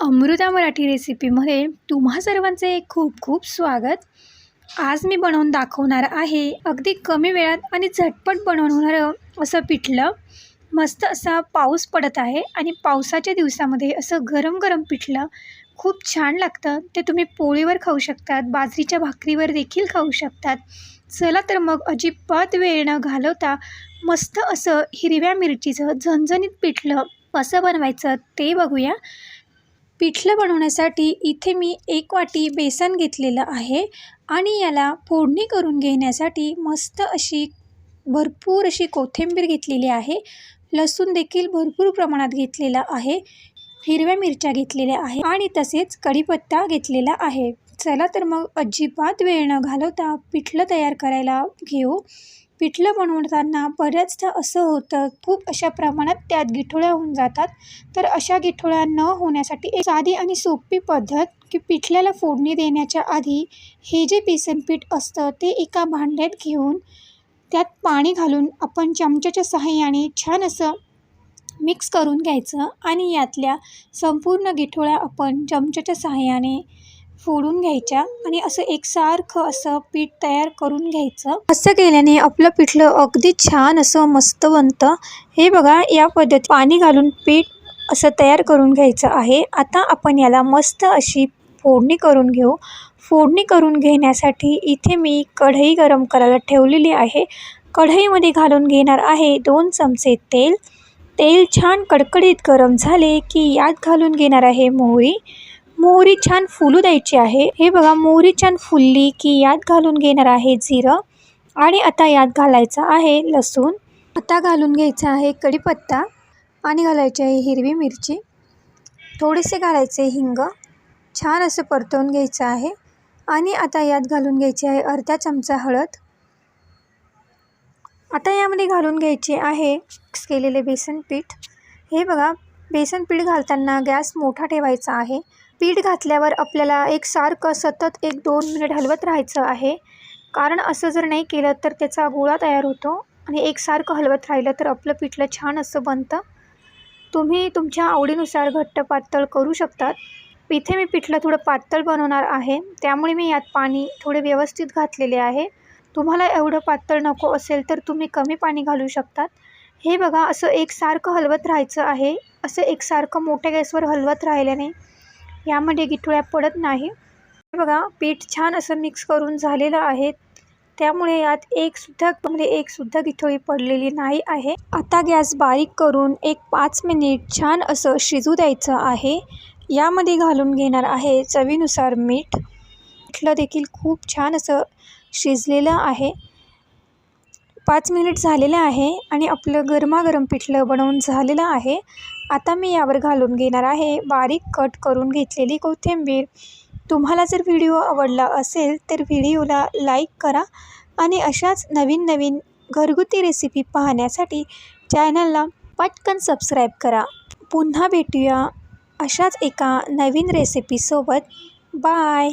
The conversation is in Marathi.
अमृता मराठी रेसिपीमध्ये तुम्हा सर्वांचे खूप खूप स्वागत. आज मी बनवून दाखवणार आहे अगदी कमी वेळात आणि झटपट बनवून होणारं असं पिठलं. मस्त असा पाऊस पडत आहे आणि पावसाच्या दिवसामध्ये असं गरम गरम पिठलं खूप छान लागतं. ते तुम्ही पोळीवर खाऊ शकतात बाजरीच्या भाकरीवर देखील खाऊ शकतात. चला तर मग अजिबात वेळ न घालवता मस्त असं हिरव्या मिरचीचं झणझणीत पिठलं कसं बनवायचं ते बघूया. पिठलं बनवण्यासाठी इथे मी एक वाटी बेसन घेतलेलं आहे आणि याला फोडणी करून घेण्यासाठी मस्त अशी भरपूर अशी कोथिंबीर घेतलेली आहे. लसूण देखील भरपूर प्रमाणात घेतलेला आहे. हिरव्या मिरच्या घेतलेल्या आहे आणि तसेच कढीपत्ता घेतलेला आहे. चला तर मग अजिबात वेळ न घालवता पिठलं तयार करायला घेऊ. पिठलं बनवताना बऱ्याचदा असं होतं खूप अशा प्रमाणात त्यात गिठोळ्या होऊन जातात. तर अशा गिठोळ्या न होण्यासाठी एक साधी आणि सोपी पद्धत की पिठल्याला फोडणी देण्याच्या आधी हे जे बेसन पीठ असतं ते एका भांड्यात घेऊन त्यात पाणी घालून आपण चमच्याच्या सहाय्याने छान असं मिक्स करून घ्यायचं आणि यातल्या संपूर्ण गिठोळ्या आपण चमच्याच्या सहाय्याने फोडून घ्यायच्या आणि असं एकसारखं असं पीठ तयार करून घ्यायचं. असं केल्याने आपलं पिठलं अगदी छान असं मस्त बनतं. हे बघा या पद्धत पाणी घालून पीठ असं तयार करून घ्यायचं आहे. आता आपण याला मस्त अशी फोडणी करून घेऊ. फोडणी करून घेण्यासाठी इथे मी कढई गरम करायला ठेवलेली आहे. कढईमध्ये घालून घेणार आहे दोन चमचे तेल. तेल छान कडकडीत गरम झाले की यात घालून घेणार आहे मोहरी. मोहरी छान फुलू द्यायची आहे. हे बघा मोहरी छान फुलली की यात घालून घेणार आहे जिरं. आणि आता यात घालायचं आहे लसूण. आता घालून घ्यायचा आहे कढीपत्ता. आणि घालायची आहे हिरवी मिरची. थोडेसे घालायचे हिंग. छान असं परतवून घ्यायचं आहे. आणि आता यात घालून घ्यायची आहे अर्धा चमचा हळद. आता यामध्ये घालून घ्यायचे आहे मिक्स केलेले बेसन पीठ. हे बघा बेसन पीठ घालताना गॅस मोठा ठेवायचा आहे. पीठ घातल्यावर आपल्याला एकसारखं सतत एक दोन मिनिट हलवत राहायचं आहे. कारण असं जर नाही केलं तर त्याचा गोळा तयार होतो आणि एकसारखं हलवत राहिलं तर आपलं पिठलं छान असं बनतं. तुम्ही तुमच्या आवडीनुसार घट्ट पातळ करू शकतात. इथे मी पिठलं थोडं पातळ बनवणार आहे. त्यामुळे मी यात पाणी थोडे व्यवस्थित घातलेले आहे. तुम्हाला एवढं पातळ नको असेल तर तुम्ही कमी पाणी घालू शकतात. हे बघा असं एकसारखं हलवत राहायचं आहे. असं एकसारखं मोठ्या गॅसवर हलवत राहिल्याने यामध्ये गिठोळ्या पडत नाही. बघा पीठ छान असं मिक्स करून झालेलं आहे. त्यामुळे यात एकसुद्धा म्हणजे एकसुद्धा गिठोळी पडलेली नाही आहे. आता गॅस बारीक करून एक पाच मिनिट छान असं शिजू द्यायचं आहे. यामध्ये घालून घेणार आहे चवीनुसार मीठ. पिठलं देखील खूप छान असं शिजलेलं आहे. पाच मिनिट झालेलं आहे आणि आपलं गरमागरम पिठलं बनवून झालेलं आहे. आता मी यावर घालून घेणार आहे. बारीक कट करून घेतलेली कोथिंबीर. तुम्हाला जर व्हिडिओ आवडला असेल तर व्हिडिओला लाईक करा आणि अशाच नवीन नवीन घरगुती रेसिपी पाहण्यासाठी चॅनलला पटकन सबस्क्राईब करा. पुन्हा भेटूया अशाच एका नवीन रेसिपीसोबत. बाय!